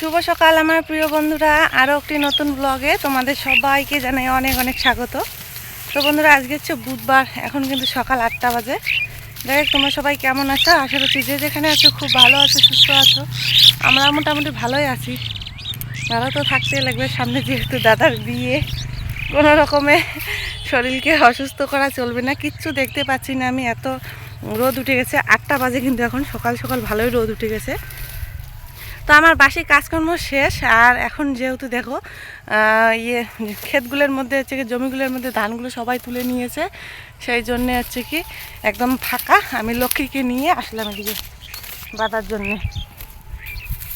শুভ সকাল, আমার প্রিয় বন্ধুরা। আরও একটি নতুন ব্লগে তোমাদের সবাইকে জানাই অনেক অনেক স্বাগত। তো বন্ধুরা, আজকে হচ্ছে বুধবার, এখন কিন্তু সকাল আটটা বাজে। যাই তোমরা সবাই কেমন আছো? আশা করছি যে যেখানে আছো, খুব ভালো আছো, সুস্থ আছো। আমরা মোটামুটি ভালোই আছি। ভালো তো থাকতেই লাগবে, সামনে যেহেতু দাদার বিয়ে। কোনো রকমে শরীরকে অসুস্থ করা চলবে না, কিচ্ছু দেখতে পাচ্ছি না আমি। এত রোদ উঠে গেছে, আটটা বাজে কিন্তু এখন। সকাল সকাল ভালোই রোদ উঠে গেছে। তো আমার বাসি কাজকর্ম শেষ, আর এখন যেহেতু দেখো ইয়ে ক্ষেতগুলোর মধ্যে হচ্ছে কি, জমিগুলোর মধ্যে ধানগুলো সবাই তুলে নিয়েছে, সেই জন্যে হচ্ছে কি একদম ফাঁকা। আমি লক্ষ্মীকে নিয়ে আসলাম এদিকে বাঁধার জন্যে।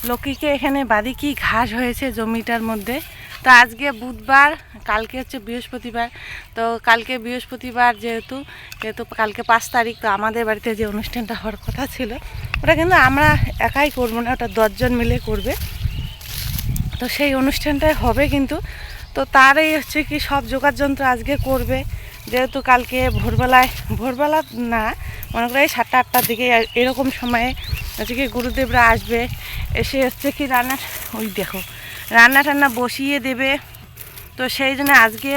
লক্ষ্মীকে এখানে বাদি কি ঘাস হয়েছে জমিটার মধ্যে? তো আজকে বুধবার, কালকে হচ্ছে বৃহস্পতিবার। তো কালকে বৃহস্পতিবার যেহেতু যেহেতু কালকে পাঁচ তারিখ, তো আমাদের বাড়িতে যে অনুষ্ঠানটা হওয়ার কথা ছিল, ওটা কিন্তু আমরা একাই করব না, ওটা দশজন মিলে করবে। তো সেই অনুষ্ঠানটাই হবে কিন্তু, তো তারই হচ্ছে কি সব যোগার যন্ত্র আজকে করবে। যেহেতু কালকে ভোরবেলায়, ভোরবেলা না, মনে করো সাতটা আটটার দিকে এরকম সময়ে হচ্ছে কি গুরুদেবরা আসবে, এসে হচ্ছে কি রান্না ওই দেখো রান্না টান্না বসিয়ে দেবে। তো সেই জন্য আজকে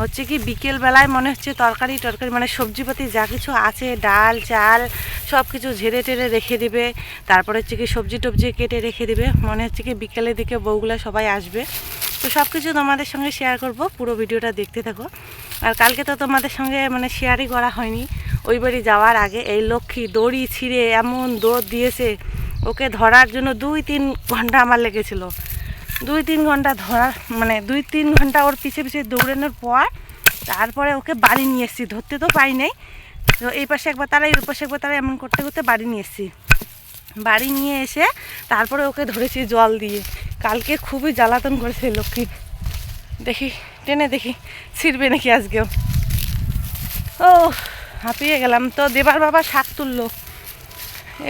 হচ্ছে কি বিকেল বেলায় মনে হচ্ছে তরকারি টরকারি মানে সবজিপাতি যা কিছু আছে, ডাল, চাল সব কিছু ঝেড়ে টেড়ে রেখে দেবে। তারপরে হচ্ছে কি সবজি টবজি কেটে রেখে দেবে। মনে হচ্ছে কি বিকেলের দিকে বউগুলো সবাই আসবে। তো সব কিছু তোমাদের সঙ্গে শেয়ার করব, পুরো ভিডিওটা দেখতে থাকো। আর কালকে তো তোমাদের সঙ্গে মানে শেয়ারই করা হয়নি। ওই বাড়ি যাওয়ার আগে এই লক্ষ্মী দড়ি ছিঁড়ে এমন দৌড় দিয়েছে। ওকে ধরার জন্য দুই তিন ঘণ্টা আমার লেগেছিলো। দুই তিন ঘণ্টা ধরার মানে দুই তিন ঘণ্টা ওর পিছে পিছে দৌড়ানোর পর তারপরে ওকে বাড়ি নিয়ে এসেছি। ধরতে তো পাই নাই। তো এই পাশে একবার তারা এই পাশে একবার তারা এমন করতে করতে বাড়ি নিয়ে এসেছি। বাড়ি নিয়ে এসে তারপরে ওকে ধরেছি জল দিয়ে। কালকে খুবই জ্বালাতন করেছে লক্ষ্মী। দেখি, টেনে দেখি, ছিঁড়বে নাকি আজকেও। ও, হাঁপিয়ে গেলাম। তো দেবার বাবা শাক তুললো।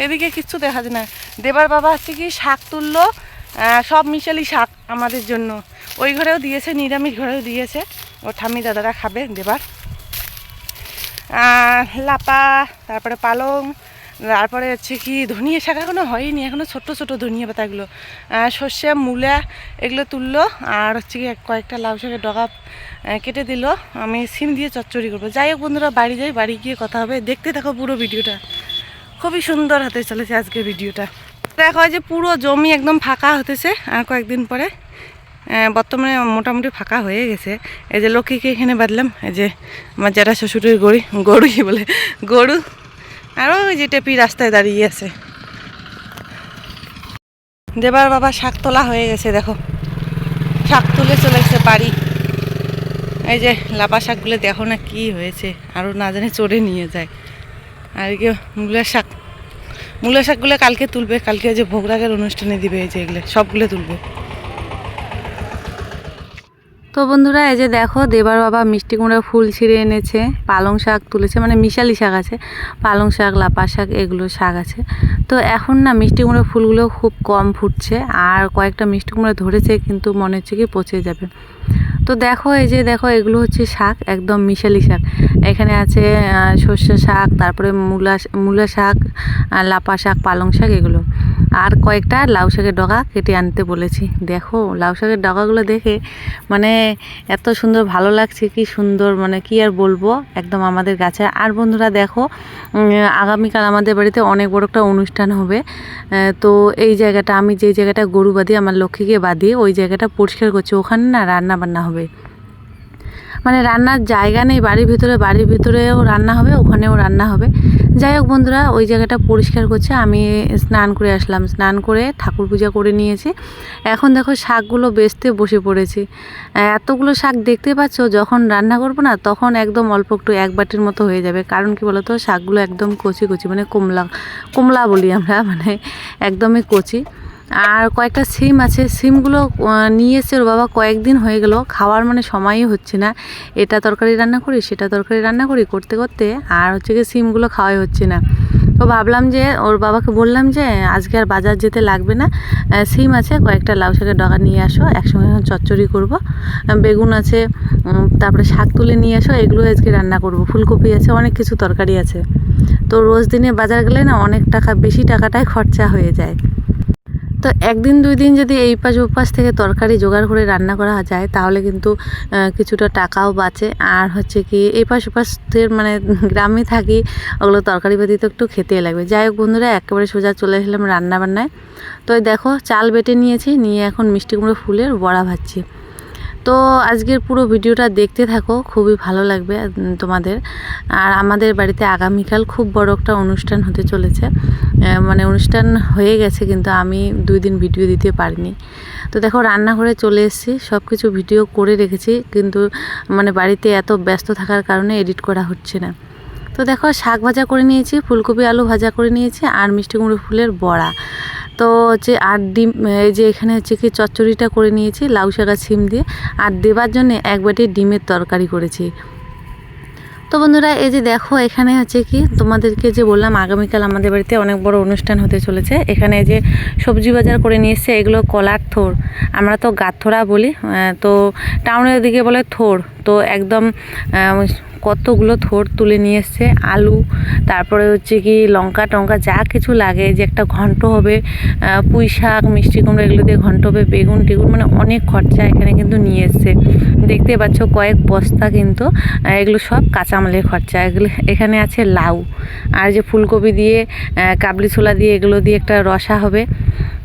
এদিকে কিচ্ছু দেখা যায় না। দেবার বাবা হচ্ছে কি? শাক তুললো সব মিশালি শাক আমাদের জন্য। ওই ঘরেও দিয়েছে, নিরামিষ ঘরেও দিয়েছে। ও ঠাম্মি দাদারা খাবে দেবার। লাপা, তারপরে পালং, তারপরে হচ্ছে কি ধনিয়া শাক এখনও হয়নি, এখনও ছোট ছোট ধনিয়া পাতাগুলো। সর্ষে, মূলা এগুলো তুললো, আর হচ্ছে কি কয়েকটা লাউ শাকের ডগা কেটে দিল। আমি সিম দিয়ে চচ্চড়ি করব। যাই হোক বন্ধুরা, বাড়ি যাই, বাড়ি গিয়ে কথা হবে। দেখতে থাকো পুরো ভিডিওটা। খুবই সুন্দর হতে চলেছে আজকে ভিডিওটা। দেখা হয় যে পুরো জমি একদম ফাঁকা হতেছে, আর কয়েকদিন পরে বর্তমানে মোটামুটি ফাঁকা হয়ে গেছে। এই যে লক্ষ্মীকে এখানে বাঁধলাম, এই যে আমার যারা শ্বশুরের গরু গরু বলে, গরু আরও ওই যে টেপি রাস্তায় দাঁড়িয়ে আছে। দেবার বাবা শাক তোলা হয়ে গেছে, দেখো। শাক তুলে চলে গেছে বাড়ি। এই যে লাপা শাকগুলো দেখো না কি হয়েছে, আরও না জানে চড়ে নিয়ে যায়। আর কেউ মূলা শাক মূলা শাকগুলো কালকে তুলবে, কালকে যে ভোগরাগের অনুষ্ঠানে দিবে এই যে এগুলো, সবগুলো তুলবে। তো বন্ধুরা, এই যে দেখো, দেবার বাবা মিষ্টি কুমড়া ফুল ছিঁড়ে এনেছে, পালং শাক তুলেছে মানে মিশালি শাক আছে, পালং শাক লাপা শাক, এগুলো শাক আছে। তো এখন না মিষ্টি কুমড়া ফুলগুলো খুব কম ফুটছে, আর কয়েকটা মিষ্টি কুমড়া ধরেছে, কিন্তু মনে হচ্ছে কি পচে যাবে। তো দেখো এই যে দেখো এগুলো হচ্ছে শাক, একদম মিশালি শাক। এখানে আছে সর্ষে শাক, তারপরে মূলা মূলা শাক লাপা শাক, পালং শাক, এগুলো। আর কয়েকটা লাউ শাকের ডগা কেটে আনতে বলেছি। দেখো, লাউ শাকের ডগাগুলো দেখে মানে এত সুন্দর ভালো লাগছে, কি সুন্দর মানে কি আর বলব? একদম আমাদের গাছে। আর বন্ধুরা দেখো আগামীকাল আমাদের বাড়িতে অনেক বড় একটা অনুষ্ঠান হবে। তো এই জায়গাটা, আমি যে জায়গাটা গরু বাঁধি, আমার লক্ষ্মীকে বাঁধি, ওই জায়গাটা পরিষ্কার করছি। ওখানে না রান্না বান্না হবে। মানে রান্নার জায়গা নেই, বাড়ির ভিতরে, বাড়ির ভিতরেও রান্না হবে, ওখানেও রান্না হবে। যাই হোক বন্ধুরা, ওই জায়গাটা পরিষ্কার করছে। আমি স্নান করে আসলাম। স্নান করে ঠাকুর পূজা করে নিয়েছি। এখন দেখো শাকগুলো বেচতে বসে পড়েছি। এতগুলো শাক দেখতে পাচ্ছ, যখন রান্না করব না, তখন একদম অল্প একটু এক বাটির মতো হয়ে যাবে। কারণ কি বলতো, শাকগুলো একদম কচি কচি মানে কমলা কমলা বলি আমরা মানে একদমই কচি। আর কয়েকটা সিম আছে। সিমগুলো আহ, নিয়ে এসে ওর বাবা কয়েকদিন হয়ে গেল। খাওয়ার মানে সময়ই হচ্ছে না। এটা তরকারি রান্না করি সেটা তরকারি রান্না করি করতে করতে আর হচ্ছে গিয়ে সিমগুলো খাওয়াই হচ্ছে না। তো ভাবলাম যে ওর বাবাকে বললাম যে আজকে আর বাজার যেতে লাগবে না। সিম আছে কয়েকটা লাউ শাকের ডগা নিয়ে আসো একসঙ্গে চচ্চড়ি করব। বেগুন আছে তারপরে শাক তুলে নিয়ে আসো এগুলো আজকে রান্না করব। ফুলকপি আছে অনেক কিছু তরকারি আছে। তো রোজ দিনে বাজার গেলে না অনেক টাকা বেশি টাকাটাই খরচা হয়ে যায়। তো একদিন দুই দিন যদি এই পাশ ওপাশ থেকে তরকারি জোগাড় করে রান্না করা যায়, তাহলে কিন্তু কিছুটা টাকাও বাঁচে। আর হচ্ছে কি, এই পাশ ওপাশের মানে গ্রামে থাকি, ওগুলো তরকারি পাতি তো একটু খেতে লাগবে। যাই হোক বন্ধুরা, একেবারে সোজা চলে এসলাম রান্না বান্নায় তো দেখো, চাল বেটে নিয়েছি, নিয়ে এখন মিষ্টি কুমড়ো, ফুলের বড়া ভাজছি। তো আজকের পুরো ভিডিওটা দেখতে থাকো, খুবই ভালো লাগবে তোমাদের। আর আমাদের বাড়িতে আগামীকাল খুব বড় একটা অনুষ্ঠান হতে চলেছে। মানে অনুষ্ঠান হয়ে গেছে, কিন্তু আমি দুই দিন ভিডিও দিতে পারিনি। তো দেখো, রান্নাঘরে চলে এসেছি সব কিছু ভিডিও করে রেখেছি, কিন্তু মানে বাড়িতে এত ব্যস্ত থাকার কারণে এডিট করা হচ্ছে না। তো দেখো, শাক ভাজা করে নিয়েছি, ফুলকপি, আলু ভাজা করে নিয়েছি, আর মিষ্টি কুমড়ো ফুলের বড়া। তো হচ্ছে, আর ডিম, এই যে এখানে হচ্ছে কি চচ্চড়িটা করে নিয়েছি, লাউ শাক সিম দিয়ে, আর দেবার জন্য এক বাটি ডিমের তরকারি করেছি। তো বন্ধুরা, এই যে দেখো, এখানে হচ্ছে কি তোমাদেরকে যে বললাম, আগামীকাল আমাদের বাড়িতে অনেক বড় অনুষ্ঠান হতে চলেছে। এখানে যে সবজি বাজার করে নিয়ে এসছে, এগুলো কলার থোর। আমরা তো গাঁথোরা বলি তো টাউনের দিকে বলে থোর। তো একদম কতগুলো থোর তুলে নিয়ে এসছে, আলু, তারপরে হচ্ছে কি লঙ্কা টঙ্কা যা কিছু লাগে, যে একটা ঘন্ট হবে পুঁই শাক, মিষ্টি কুমড়ো এগুলো দিয়ে ঘন্ট হবে, বেগুন টেগুন মানে অনেক খরচা এখানে কিন্তু নিয়ে এসছে। দেখতে পাচ্ছ কয়েক বস্তা কিন্তু এগুলো সব কাঁচামালের খরচা। এগুলো, এখানে আছে লাউ, আর যে ফুলকপি দিয়ে কাবলি ছোলা দিয়ে এগুলো দিয়ে একটা রসা হবে।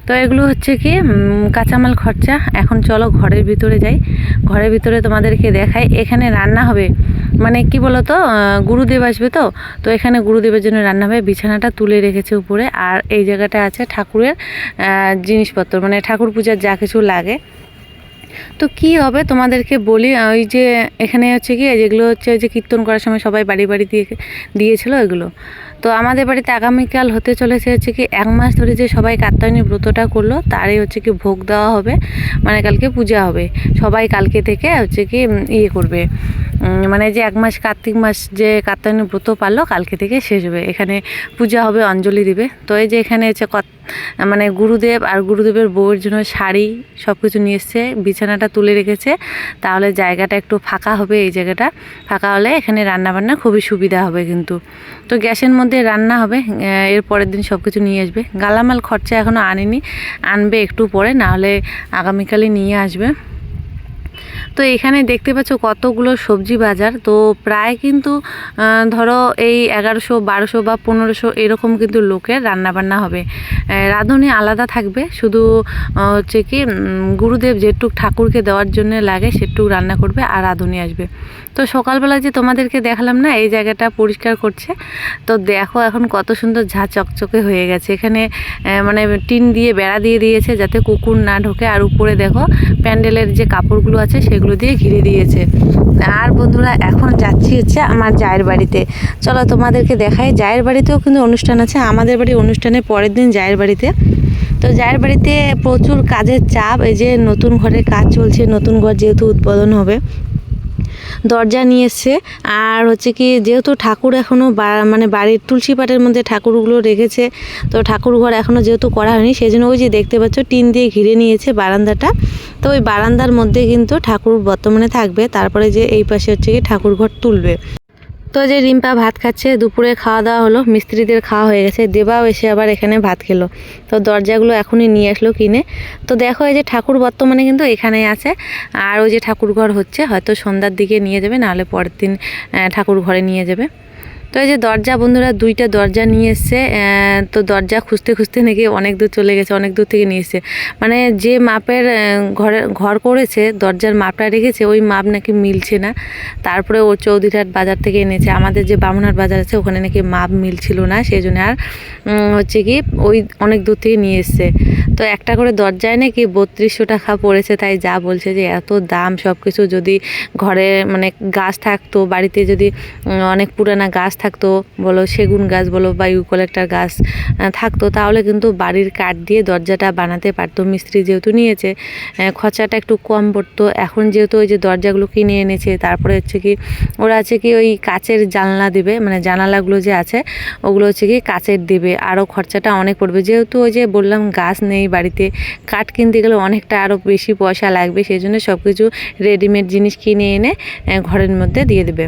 তো এগুলো হচ্ছে কি কাঁচামাল খরচা। এখন চলো ঘরের ভিতরে যাই। ঘরের ভিতরে তোমাদেরকে দেখাই। এখানে রান্না হবে মানে কি বলো তো গুরুদেব আসবে তো? তো এখানে গুরুদেবের জন্য রান্না হবে। বিছানাটা তুলে রেখেছে উপরে। আর এই জায়গাটা আছে ঠাকুরের জিনিসপত্র। মানে ঠাকুর পূজার যা কিছু লাগে। তো কি হবে তোমাদেরকে বলি ওই যে এখানে হচ্ছে কি, যেগুলো হচ্ছে যে কীর্তন করার সময় সবাই বাড়ি বাড়ি দিয়ে দিয়েছিল এগুলো। তো আমাদের বাড়িতে আগামীকাল হতে চলেছে হচ্ছে কি এক মাস ধরে যে সবাই কাত্তায়নী ব্রতটা করল, তারই হচ্ছে কি ভোগ দেওয়া হবে মানে কালকে পূজা হবে। সবাই কালকে থেকে হচ্ছে কি ইয়ে করবে। মানে যে এক মাস কার্তিক মাস যে কাত্তায়নী ব্রত পারল, কালকে থেকে শেষ হবে। এখানে পূজা হবে, অঞ্জলি দিবে। তো এই যে এখানে হচ্ছে মানে গুরুদেব আর গুরুদেবের বউয়ের জন্য শাড়ি সব কিছু নিয়ে এসছে, বিছানাটা তুলে রেখেছে। তাহলে জায়গাটা একটু ফাঁকা হবে এই জায়গাটা। ফাঁকা হলে এখানে রান্না বান্না খুবই সুবিধা হবে কিন্তু। তো গ্যাসের মধ্যে রান্না হবে এর পরের দিন সব কিছু নিয়ে আসবে। গালামাল খরচা এখনও আনিনি, আনবে একটু পরে, নাহলে আগামীকালই নিয়ে আসবে। তো এখানে দেখতে পাচ্ছ কতগুলো সবজি বাজার। তো প্রায় কিন্তু ধরো এই এগারোশো, বারোশো বা পনেরোশো এরকম কিন্তু লোকের রান্না বান্না হবে রাঁধুনি আলাদা থাকবে। শুধু হচ্ছে কি গুরুদেব যেটুক ঠাকুরকে দেওয়ার জন্য লাগে সেটুক রান্না করবে আর রাঁধুনি আসবে। তো সকালবেলা যে তোমাদেরকে দেখালাম না, এই জায়গাটা পরিষ্কার করছে। তো দেখো এখন কত সুন্দর ঝা চকচকে হয়ে গেছে। এখানে মানে টিন দিয়ে বেড়া দিয়ে দিয়েছে যাতে কুকুর না ঢোকে। আর উপরে দেখো প্যান্ডেলের যে কাপড়গুলো আছে সেগুলো দিয়ে ঘিরে দিয়েছে। আর বন্ধুরা, এখন যাচ্ছি হচ্ছে আমার জায়ের বাড়িতে। চলো তোমাদেরকে দেখাই, জায়ের বাড়িতেও কিন্তু অনুষ্ঠান আছে। আমাদের বাড়ি অনুষ্ঠানের পরের দিন জায়ের বাড়িতে। তো জায়ের বাড়িতে প্রচুর কাজের চাপ, এই যে নতুন ঘরের কাজ চলছে, নতুন ঘর যেহেতু উদ্বোধন হবে। দরজা নিয়েছে। আর হচ্ছে কি, যেহেতু ঠাকুর এখনও মানে বাড়ির তুলসী পাটের মধ্যে ঠাকুরগুলো রেখেছে, তো ঠাকুর ঘর এখনও যেহেতু করা হয়নি সেই জন্য ওই যে দেখতে পাচ্ছ, টিন দিয়ে ঘিরে নিয়েছে বারান্দাটা। তো ওই বারান্দার মধ্যে কিন্তু ঠাকুর বর্তমানে থাকবে, তারপরে যে এই পাশে হচ্ছে কি ঠাকুর ঘর তুলবে। তো যে রিম্পা ভাত খাচ্ছে, দুপুরে খাওয়া দাওয়া হলো, মিস্ত্রিদের খাওয়া হয়ে গেছে। দেবাও এসে আবার এখানে ভাত খেলো। তো দরজাগুলো এখনই নিয়ে আসলো কিনে। তো দেখো এই যে ঠাকুর বর্তমানে কিন্তু এখানেই আছে। আর ওই যে ঠাকুর ঘর হচ্ছে, হয়তো সন্ধ্যার দিকে নিয়ে যাবে, নাহলে পরের দিন ঠাকুর ঘরে নিয়ে যাবে। তো এই যে দরজা, বন্ধুরা, দুইটা দরজা নিয়ে এসছে তো দরজা খুঁজতে খুঁজতে নাকি অনেক দূর চলে গেছে, অনেক দূর থেকে নিয়ে এসছে। মানে যে মাপের ঘরে, ঘর করেছে, দরজার মাপটা রেখেছে, ওই মাপ নাকি মিলছে না। তারপরে ও চৌধুরীহাট বাজার থেকে এনেছে। আমাদের যে বামুনহাট বাজার আছে, ওখানে নাকি মাপ মিলছিল না, সেই জন্য আর হচ্ছে কি, ওই অনেক দূর থেকে নিয়ে এসছে। তো একটা করে দরজায় নাকি বত্রিশশো টাকা পড়েছে, তাই যা বলছে যে এত দাম সব কিছু যদি ঘরে মানে গাছ থাকতো, বাড়িতে যদি অনেক পুরানা গাছ থাকতো, বলো সেগুন গাছ, বলো বা ইউকলেক্টার গাছ থাকতো। তাহলে কিন্তু বাড়ির কাঠ দিয়ে দরজাটা বানাতে পারতো, মিস্ত্রি যেহেতু নিয়েছে খরচাটা একটু কম পড়তো। এখন যেহেতু ওই যে দরজাগুলো কিনে এনেছে, তারপরে হচ্ছে কি, ওরা আছে কি ওই কাচের জানলা দিবে মানে জানালাগুলো যে আছে, ওগুলো হচ্ছে কি কাচের দেবে। আরও খরচাটা অনেক পড়বে। যেহেতু ওই যে বললাম, গাছ নেই বাড়িতে, কাঠ কিনতে গেলে অনেকটা আরও বেশি পয়সা লাগবে, সেই জন্য সব কিছু রেডিমেড জিনিস কিনে এনে ঘরের মধ্যে দিয়ে দেবে।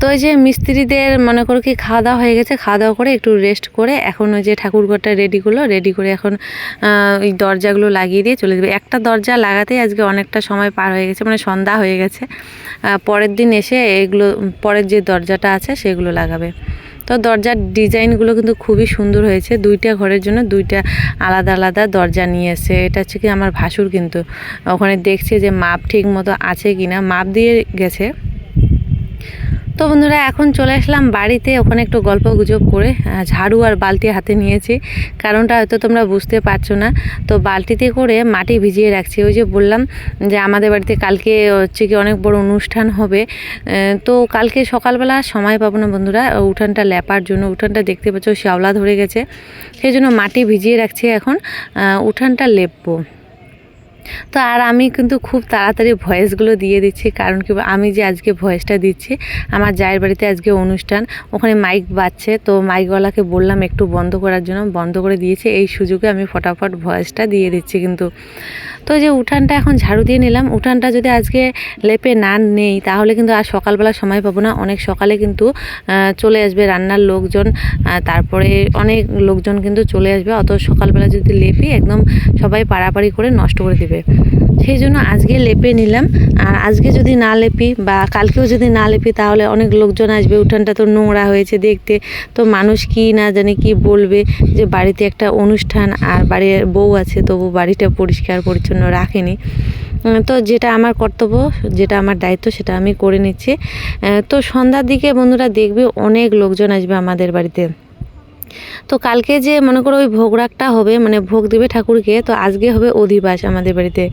তো যে মিস্ত্রিদের মনে করো কি খাওয়া দাওয়া হয়ে গেছে, খাওয়া দাওয়া করে একটু রেস্ট করে এখন ওই যে ঠাকুরঘরটা রেডি করল রেডি করে এখন ওই দরজাগুলো লাগিয়ে দিয়ে চলে যাবে। একটা দরজা লাগাতেই আজকে অনেকটা সময় পার হয়ে গেছে মানে সন্ধ্যা হয়ে গেছে। পরের দিন এসে এগুলো, পরের যে দরজাটা আছে সেগুলো লাগাবে। তো দরজার ডিজাইনগুলো কিন্তু খুবই সুন্দর হয়েছে। দুইটা ঘরের জন্য দুইটা আলাদা আলাদা দরজা নিয়ে এসে এটা হচ্ছে কি আমার ভাসুর কিন্তু, ওখানে দেখছে যে মাপ ঠিক মতো আছে কি না মাপ দিয়ে গেছে। তো বন্ধুরা, এখন চলে আসলাম বাড়িতে। ওখানে একটু গল্প গুজব করে ঝাড়ু আর বালতি হাতে নিয়েছি। কারণটা হয়তো তোমরা বুঝতে পারছ না। তো বালতিতে করে মাটি ভিজিয়ে রাখছি। ওই যে বললাম যে আমাদের বাড়িতে কালকে হচ্ছে কি অনেক বড় অনুষ্ঠান হবে। তো কালকে সকালবেলা সময় পাবো না বন্ধুরা। উঠানটা লেপার জন্য। উঠানটা দেখতে পাচ্ছ, শ্যাওলা ধরে গেছে। সেই জন্য মাটি ভিজিয়ে রাখছি এখন। উঠানটা লেপবো। তো আর আমি কিন্তু খুব তাড়াতাড়ি ভয়েসগুলো দিয়ে দিচ্ছি, কারণ কি আমি যে আজকে ভয়েসটা দিচ্ছি, আমার জায়ের বাড়িতে আজকে অনুষ্ঠান, ওখানে মাইক বাজছে, তো মাইকওয়ালাকে বললাম একটু বন্ধ করার জন্য, বন্ধ করে দিয়েছে, এই সুযোগে আমি ফটাফট ভয়েসটা দিয়ে দিচ্ছি কিন্তু। তো যে উঠানটা এখন ঝাড়ু দিয়ে নিলাম, উঠানটা যদি আজকে লেপে না নেই, তাহলে কিন্তু আর সকালবেলা সময় পাবো না। অনেক সকালে কিন্তু চলে আসবে রান্নার লোকজন তারপরে অনেক লোকজন কিন্তু চলে আসবে। অত সকালবেলা যদি লেপি, একদম সবাই পাড়াপাড়ি করে নষ্ট করে দেবে। সেই জন্য আজকে লেপে নিলাম। আর আজকে যদি না লেপি বা কালকেও যদি না লেপি, তাহলে অনেক লোকজন আসবে। উঠানটা তো নোংরা হয়েছে দেখতে। তো মানুষ কি না জানে কি বলবে যে বাড়িতে একটা অনুষ্ঠান আর বাড়ির বউ আছে, তবু বাড়িটা পরিষ্কার পরিচ্ছন্ন রাখেনি। তো যেটা আমার কর্তব্য, যেটা আমার দায়িত্ব, সেটা আমি করে নিচ্ছি। তো সন্ধ্যার দিকে বন্ধুরা দেখবে অনেক লোকজন আসবে আমাদের বাড়িতে। তো কালকে যে মনে করো ওই ভোগ রাগটা হবে মানে ভোগ দেবে ঠাকুরকে, তো আজকে হবে অধিবাস আমাদের বাড়িতে।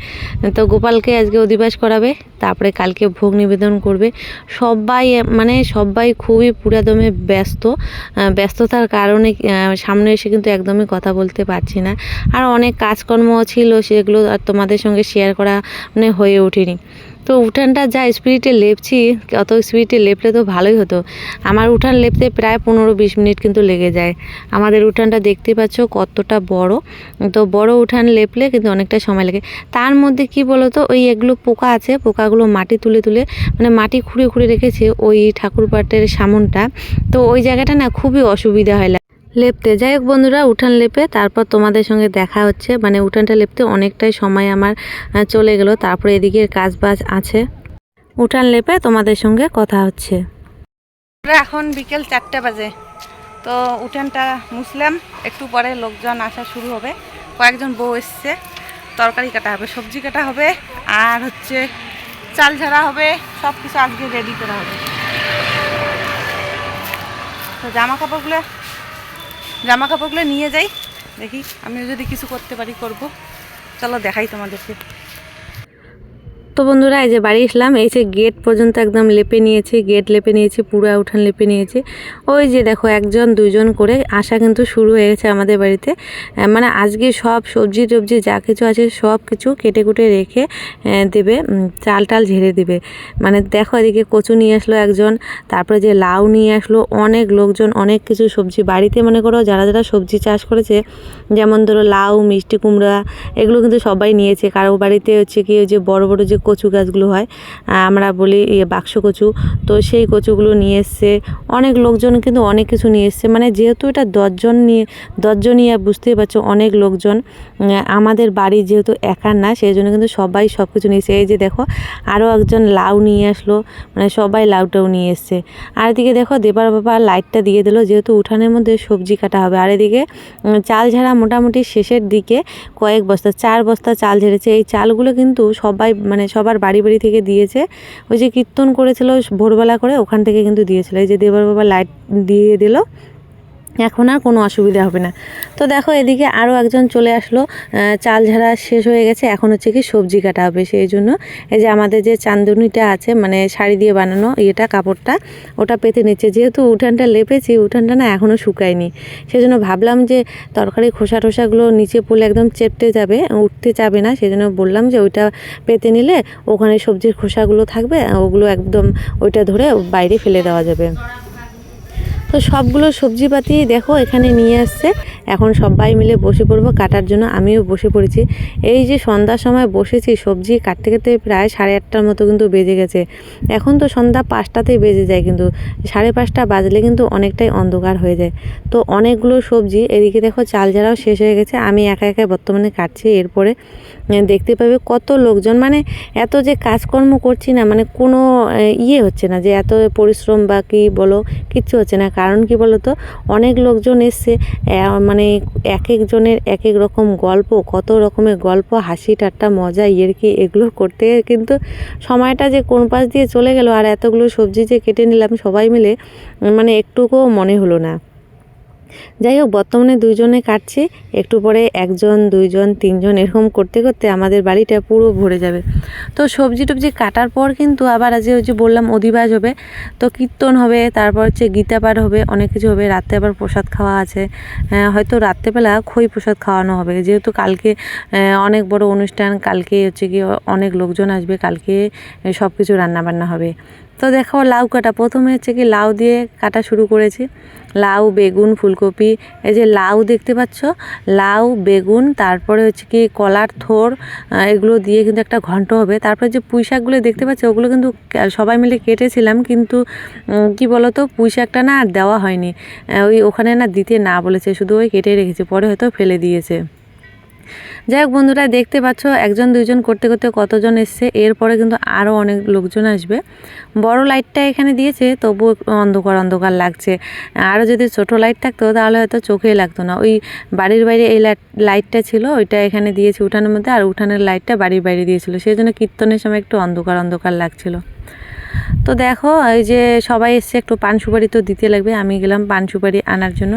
তো গোপালকে আজকে অধিবাস করাবে, তারপরে কালকে ভোগ নিবেদন করবে। সবাই মানে সবাই খুবই পুরাদমে ব্যস্ত। ব্যস্ততার কারণে সামনে এসে কিন্তু একদমই কথা বলতে পারছি না। আর অনেক কাজকর্ম ছিল, সেগুলো আর তোমাদের সঙ্গে শেয়ার করা মানে হয়ে ওঠেনি। তো উঠানটা যা স্পিডে লেপছি, অত স্পিডে লেপলে তো ভালোই হতো। আমার উঠান লেপতে প্রায় পনেরো বিশ মিনিট কিন্তু লেগে যায়। আমাদের উঠানটা দেখতে পাচ্ছ কতটা বড়। তো বড় উঠান লেপলে কিন্তু অনেকটা সময় লাগে। তার মধ্যে কি বলো তো ওই এগুলো পোকা আছে, পোকাগুলো মাটি তুলে তুলে মানে মাটি খুঁড়ে খুঁড়ে রেখেছে ওই ঠাকুর পাটের সামনটা। তো ওই জায়গাটা না খুবই অসুবিধা হয় লেপতে। যাই হোক বন্ধুরা, উঠান লেপে তারপর তোমাদের সঙ্গে দেখা হচ্ছে। মানে উঠানটা লেপতে অনেকটাই সময় আমার চলে গেল। তারপরে এদিকে কাজ বাজ আছে। উঠান লেপে তোমাদের সঙ্গে কথা হচ্ছে। এখন বিকেল চারটে বাজে। তো উঠানটা মুসলাম একটু পরে লোকজন আসা শুরু হবে। কয়েকজন বউ এসছে। তরকারি কাটা হবে, সবজি কাটা হবে, আর হচ্ছে চাল ঝাড়া হবে সব কিছু আজকে রেডি করা হবে। তো জামা কাপড়গুলো জামা কাপড়গুলো নিয়ে যাই। দেখি আমিও যদি কিছু করতে পারি করব। চলো দেখাই তোমাদেরকে। তো বন্ধুরা, এই যে বাড়ি আসলাম এই যে গেট পর্যন্ত একদম লেপে নিয়েছি গেট লেপে নিয়েছি, পুরো উঠান লেপে নিয়েছি। ওই যে দেখো, একজন দুজন করে আসা কিন্তু শুরু হয়ে গেছে আমাদের বাড়িতে। মানে আজকে সব সবজি টবজি যা কিছু আছে সব কিছু কেটে কুটে রেখে দেবে চাল টাল ঝেড়ে দেবে। মানে দেখো, এদিকে কচু নিয়ে আসলো একজন, তারপরে যে লাউ নিয়ে আসলো অনেক লোকজন, অনেক কিছু সবজি। বাড়িতে মনে করো, যারা যারা সবজি চাষ করেছে, যেমন ধরো লাউ, মিষ্টি কুমড়া, এগুলো কিন্তু সবাই নিয়েছে। কারও বাড়িতে হচ্ছে কি, ওই যে বড় বড় যে কচু গাছগুলো হয়। আমরা বলি ইয়ে বাক্স কচু। তো সেই কচুগুলো নিয়ে এসছে। অনেক লোকজন কিন্তু অনেক কিছু নিয়ে এসছে। মানে যেহেতু এটা দশজন নিয়ে দশজন নিয়ে বুঝতেই পারছ, অনেক লোকজন। আমাদের বাড়ি যেহেতু একার না, সেই জন্য কিন্তু সবাই সব কিছু নিয়ে এসছে। এই যে দেখো, আরও একজন লাউ নিয়ে আসলো। মানে সবাই লাউটাও নিয়ে এসছে। আর এদিকে দেখো, দেবার বাবা লাইটটা দিয়ে দিল। যেহেতু উঠানের মধ্যে সবজি কাটা হবে। আর এদিকে চাল ঝাড়া মোটামুটি শেষের দিকে কয়েক বস্তা, চার বস্তা চাল ঝেড়েছে। এই চালগুলো কিন্তু সবাই মানে সবার বাড়ি বাড়ি থেকে দিয়েছে। ওই যে কীর্তন করেছিল ভোরবেলা করে, ওখান থেকে কিন্তু দিয়েছিল। এই যে দেবার বাবা লাইট দিয়ে দিল এখন আর কোনো অসুবিধা হবে না। তো দেখো এদিকে আরও একজন চলে আসলো চাল ঝাড়া শেষ হয়ে গেছে, এখন হচ্ছে কি সবজি কাটা হবে, সেই জন্য এই যে আমাদের যে চান্দুনিটা আছে মানে শাড়ি দিয়ে বানানো ইয়েটা, কাপড়টা, ওটা পেতে নিচ্ছে। যেহেতু উঠানটা লেপেছি, উঠানটা না এখনও শুকায়নি। সেই জন্য ভাবলাম যে তরকারি খোসা টোসাগুলো নিচে পড়লে একদম চেপটে যাবে, উঠতে যাবে না, সেই জন্য বললাম যে ওইটা পেতে নিলে ওখানে সবজির খোসাগুলো থাকবে, ওগুলো একদম ওইটা ধরে বাইরে ফেলে দেওয়া যাবে। তো সবগুলো সবজিপাতি দেখো এখানে নিয়ে আসছে। এখন সবাই মিলে বসে পড়ব, কাটার জন্য আমিও বসে পড়েছি। এই যে সন্ধ্যার সময় বসেছি, সবজি কাটতে কাটতে প্রায় সাড়ে আটটার মতো কিন্তু বেজে গেছে। এখন তো সন্ধ্যা পাঁচটাতেই বেজে যায় কিন্তু, সাড়ে পাঁচটা বাজলে কিন্তু অনেকটাই অন্ধকার হয়ে যায়। তো অনেকগুলো সবজি, এদিকে দেখো চাল জারাও শেষ হয়ে গেছে, আমি একা একা বর্তমানে কাটছি। এরপরে দেখতে পাবে কত লোকজন। মানে এত যে কাজকর্ম করছি না মানে কোনো ইয়ে হচ্ছে না যে এত পরিশ্রম বা কি বলো, কিচ্ছু হচ্ছে না। কারণ কি বলো তো অনেক লোকজন এসছে মানে এক একজনের এক এক রকম গল্প, কত রকমের গল্প, হাসি ঠাট্টা, মজা ইয়ের কি এগুলো করতে। কিন্তু সময়টা যে কোন পাশ দিয়ে চলে গেল, আর এতগুলো সবজি যে কেটে নিলাম সবাই মিলে মানে একটুকুও মনে হলো না। যাই হোক, বর্তমানে দুইজনে কাটছি। একটু পরে একজন, দুইজন, তিনজন এরকম করতে করতে আমাদের বাড়িটা পুরো ভরে যাবে। তো সবজি টবজি কাটার পর কিন্তু আবার আজ ওই যে বললাম অধিবাস হবে। তো কীর্তন হবে, তারপর হচ্ছে গীতা পাঠ হবে, অনেক কিছু হবে। রাত্রে আবার প্রসাদ খাওয়া আছে। হয়তো রাত্রেবেলা খই প্রসাদ খাওয়ানো হবে। যেহেতু কালকে অনেক বড় অনুষ্ঠান, কালকে হচ্ছে কি অনেক লোকজন আসবে, কালকে সব কিছু রান্নাবান্না হবে। তো দেখো লাউ কাটা। প্রথমে হচ্ছে কি লাউ দিয়ে কাটা শুরু করেছি। লাউ, বেগুন, ফুলকপি, এই যে লাউ দেখতে পাচ্ছ? লাউ, বেগুন, তারপরে হচ্ছে কি কলার থোর এগুলো দিয়ে কিন্তু একটা ঘন্ট হবে। তারপরে যে পুঁই শাকগুলো দেখতে পাচ্ছ, ওগুলো কিন্তু সবাই মিলে কেটেছিলাম কিন্তু কি বলতো, পুঁই শাকটা না আর দেওয়া হয়নি। ওই ওখানে না দিতে না বলেছে, শুধু ওই কেটে রেখেছে, পরে হয়তো ফেলে দিয়েছে। যাই হোক বন্ধুরা, দেখতে পাচ্ছ একজন, দুইজন, করতে করতে কতজন এসছে। এরপরে কিন্তু আরও অনেক লোকজন আসবে। বড় লাইটটা এখানে দিয়েছে তবু অন্ধকার অন্ধকার লাগছে। আরও যদি ছোট লাইট থাকতো, তাহলে হয়তো চোখেই লাগতো না। ওই বাড়ির বাইরে এই লাইট লাইটটা ছিল, ওইটা এখানে দিয়েছে উঠানের মধ্যে, আর উঠানের লাইটটা বাড়ির বাইরে দিয়েছিল। সেই জন্য কীর্তনের সময় একটু অন্ধকার অন্ধকার লাগছিল। তো দেখো, এই যে সবাই এসছে, একটু পান সুপারি তো দিতে লাগবে। আমি গেলাম পান সুপারি আনার জন্য।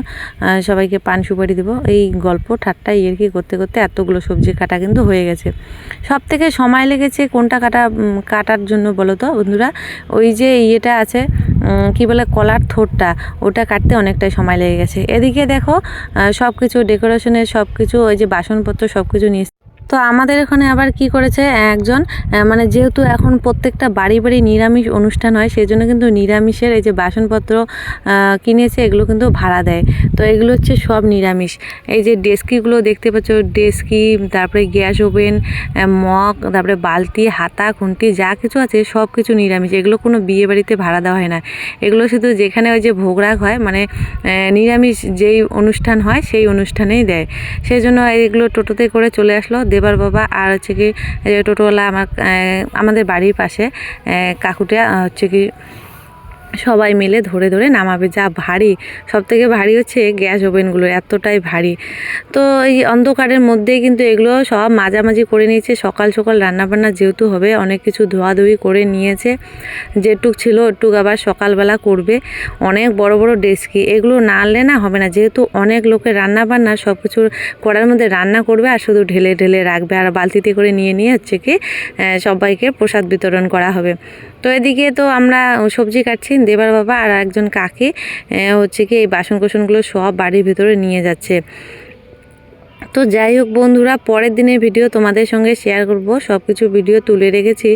সবাইকে পান সুপারি দেবো। এই গল্প, ঠাট্টা ইয়ের কি করতে করতে এতগুলো সবজি কাটা কিন্তু হয়ে গেছে। সব থেকে সময় লেগেছে কোনটা কাটা কাটার জন্য বলো তো বন্ধুরা? ওই যে ইয়েটা আছে কি বলে, কলার থোরটা ওটা কাটতে অনেকটাই সময় লেগে গেছে। এদিকে দেখো সব কিছু ডেকোরেশনের সব কিছু ওই যে বাসনপত্র সব কিছু নিয়ে তো আমাদের এখানে আবার কি করেছে, একজন মানে যেহেতু এখন প্রত্যেকটা বাড়ি বাড়ি নিরামিষ অনুষ্ঠান হয় সেই জন্য কিন্তু নিরামিষের এই যে বাসনপত্র কিনেছে, এগুলো কিন্তু ভাড়া দেয়। তো এগুলো হচ্ছে সব নিরামিষ। এই যে ডেস্কিগুলো দেখতে পাচ্ছ, ডেস্কি, তারপরে গ্যাস ওভেন মগ, তারপরে বালতি, হাতা, খুন্তি, যা কিছু আছে, সব কিছু নিরামিষ। এগুলো কোনো বিয়ে বাড়িতে ভাড়া দেওয়া হয় না। এগুলো শুধু যেখানে ওই যে ভোগরাগ হয় মানে নিরামিষ যেই অনুষ্ঠান হয়, সেই অনুষ্ঠানেই দেয়। সেই জন্য এগুলো টোটোতে করে চলে আসলো। দেবার বাবা আর হচ্ছে কি টোটোওয়ালা আমার আমাদের বাড়ির পাশে কাকুটা হচ্ছে কি সবাই মিলে ধরে ধরে নামাবে, যা ভারী। সব থেকে ভারী হচ্ছে গ্যাস ওভেনগুলো, এতটাই ভারী। তো এই অন্ধকারের মধ্যে কিন্তু এগুলো সব মাঝামাঝি করে নিয়েছে। সকাল সকাল রান্নাবান্না যেহেতু হবে, অনেক কিছু ধোয়াধুয়ি করে নিয়েছে। যেটুক ছিল ওটুক আবার সকালবেলা করবে। অনেক বড় বড় ডেস্কি এগুলো না আনলে না হবে না। যেহেতু অনেক লোকের রান্না বান্না সব কিছু করার মধ্যে রান্না করবে আর শুধু ঢেলে ঢেলে রাখবে। আর বালতিতে করে নিয়ে নিয়ে হচ্ছে কি সবাইকে প্রসাদ বিতরণ করা হবে। তো এদিকে তো আমরা সবজি কাটছি, দেবার বাবা আর একজন কাকে হচ্ছে কি এই বাসন কোসনগুলো সব বাড়ির ভিতরে নিয়ে যাচ্ছে। তো যাই হোক বন্ধুরা, পরের দিনের ভিডিও তোমাদের সঙ্গে শেয়ার করব। সব কিছু ভিডিও তুলে রেখেছি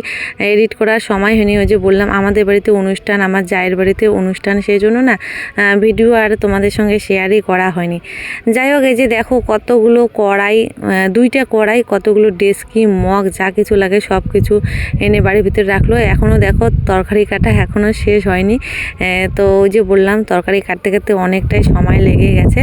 এডিট করার সময় হয়নি, ওই যে বললাম আমাদের বাড়িতে অনুষ্ঠান, আমার জায়ের বাড়িতে অনুষ্ঠান, সেই জন্য না ভিডিও আর তোমাদের সঙ্গে শেয়ারই করা হয়নি। যাই হোক, এই যে দেখো কতগুলো কড়াই দুইটা কড়াই, কতগুলো ডেস্কি মগ, যা কিছু লাগে সব কিছু এনে বাড়ির ভিতরে রাখল। এখনও দেখো তরকারি কাটা এখনও শেষ হয়নি। তো ওই যে বললাম, তরকারি কাটতে কাটতে অনেকটাই সময় লেগে গেছে।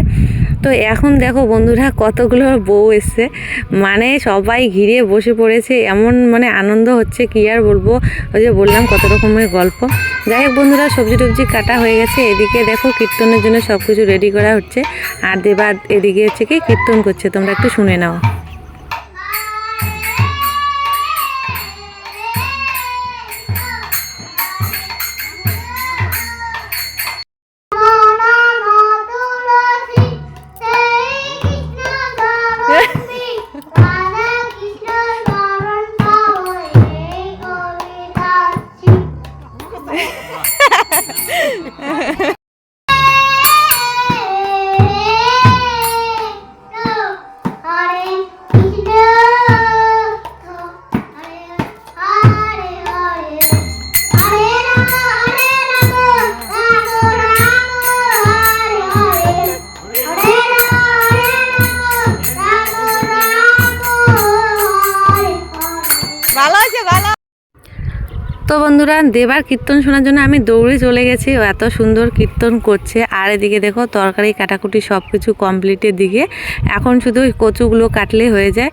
তো এখন দেখো বন্ধুরা, কতগুলো বউ এসছে। মানে সবাই ঘিরে বসে পড়েছে। এমন মানে আনন্দ হচ্ছে কি আর বলব? ওই যে বললাম কত রকমের গল্প। যাই হোক বন্ধুরা, সবজি টবজি কাটা হয়ে গেছে। এদিকে দেখো কীর্তনের জন্য সব কিছু রেডি করা হচ্ছে। আর দেবার এদিকে হচ্ছে কি কীর্তন করছে। তোমরা একটু শুনে নাও। 完了就完了。তো বন্ধুরা, দেবার কীর্তন শোনার জন্য আমি দৌড়ে চলে গেছি। এত সুন্দর কীর্তন করছে। আর এদিকে দেখো, তরকারি, কাটাকুটি সব কিছু কমপ্লিটের দিকে। এখন শুধু ওই কচুগুলো কাটলে হয়ে যায়।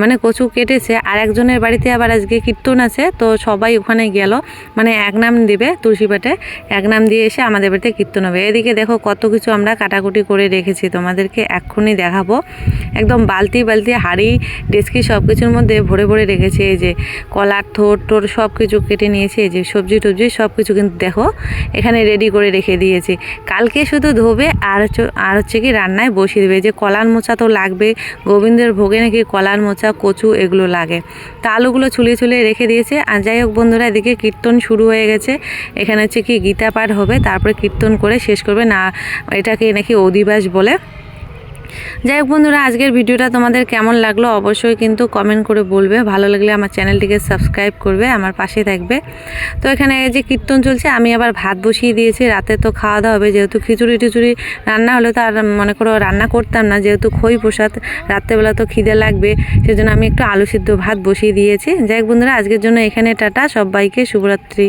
মানে কচু কেটেছে। আর একজনের বাড়িতে আবার আজকে কীর্তন আছে। তো সবাই ওখানে গেল। মানে এক নাম দিবে তুলসীপাটে এক নাম দিয়ে এসে আমাদের বাড়িতে কীর্তন হবে। এদিকে দেখো, কত কিছু আমরা কাটাকুটি করে রেখেছি। তোমাদেরকে এক্ষুনি দেখাবো। একদম বালতি বালতি হাঁড়ি, ডেস্কি সব কিছুর মধ্যে ভরে ভরে রেখেছি। এই যে কলার থোর টোর সব কিছু কেটে নিয়েছি, এই যে সবজি টবজি সব কিছু কিন্তু দেখো, এখানে রেডি করে রেখে দিয়েছি। কালকে শুধু ধোবে আর আর হচ্ছে কি রান্নায় বসিয়ে দেবে। যে কলার মোচা তো লাগবে, গোবিন্দের ভোগে নাকি কলার মোচা, কচু এগুলো লাগে। তা আলুগুলো ছুলিয়ে ছুলিয়ে রেখে দিয়েছে। আর যাই হোক বন্ধুরা, এদিকে কীর্তন শুরু হয়ে গেছে। এখানে হচ্ছে কি গীতা পাঠ হবে, তারপরে কীর্তন করে শেষ করবে। না, এটাকে নাকি অধিবাস বলে। যাই হোক বন্ধুরা, আজকের ভিডিওটা তোমাদের কেমন লাগল অবশ্যই কিন্তু কমেন্ট করে বলবে। ভালো লাগলে আমার চ্যানেলটিকে সাবস্ক্রাইব করবে, আমার পাশে থাকবে। তো এখানে যে কীর্তন চলছে, আমি আবার ভাত বসিয়ে দিয়েছি, রাতে তো খাওয়া দাওয়া হবে, যেহেতু খিচুড়ি টিচুড়ি রান্না হলে তো আর মনে করো রান্না করতাম না, যেহেতু খই প্রসাদ, রাত্রেবেলা তো খিদে লাগবে, সেজন্য আমি একটু আলু সিদ্ধ ভাত বসিয়ে দিয়েছি। যাই হোক বন্ধুরা, আজকের জন্য এখানে, টাটা, সবাইকে শুভরাত্রি।